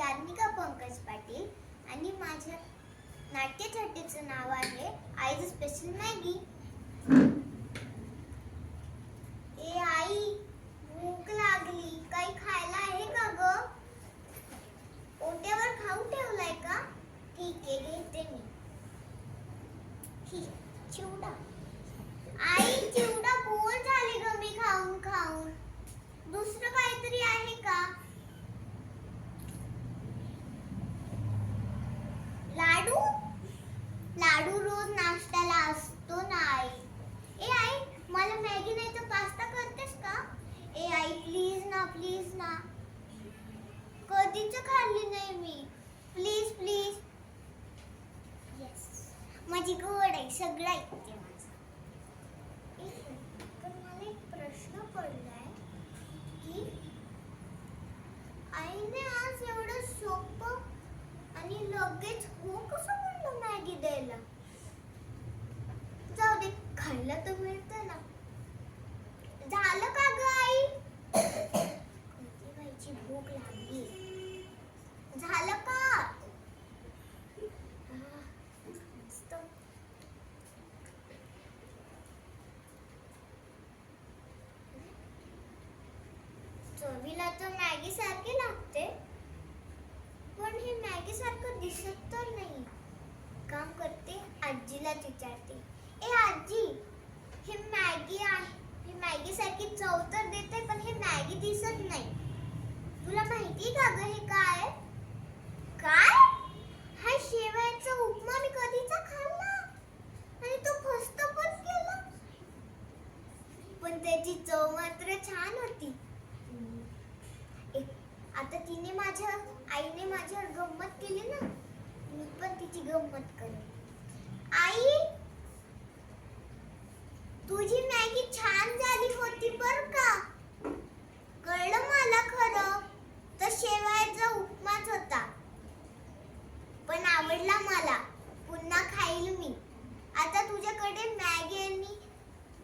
याज्ञिका पंकज पाटील आणि माझ्या नाट्यछाटीचं नाव आहे. आईज स्पेशल मॅगी कधीच खाल्ली नाही मी. प्लीज प्लीज येस माझी गोड आहे सगळं ऐकते माझं. पण मला एक प्रश्न पडलाय की आईने आज एवढं सोपं आणि लगेच हो कसं म्हणलं मॅगी द्यायला? जाऊ दे खायला तर मिळतं ना झालं का ग आई कोणती बाईची भूक लागली झालं का आह, मस्त. चवीला तर मॅगी सारखी लागते पण हे मॅगी सारखं दिसत तर नाही। काम करते आजीलाच विचारते। ए आजी हे मॅगी आहे हे मॅगी सारखी चव तर देते पण हे मॅगी दिसत नाही। तुला माहिती का ग हे काय काय? गंमत केली ना मी पण तिची गंमत करेन. आई तुझी मॅगी छान झाली होती बर का? कळलं मला खरं? तर शेवायचा उपमाच होता. पण आवडला मला. पुन्हा खाईल मी. आता तुझ्याकडे मॅगी आणि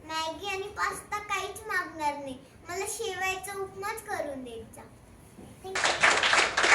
मॅगी आणि पास्ता काहीच मागणार नाही. मला शेवायचा उपमाच करून द्यायचा थँक्यू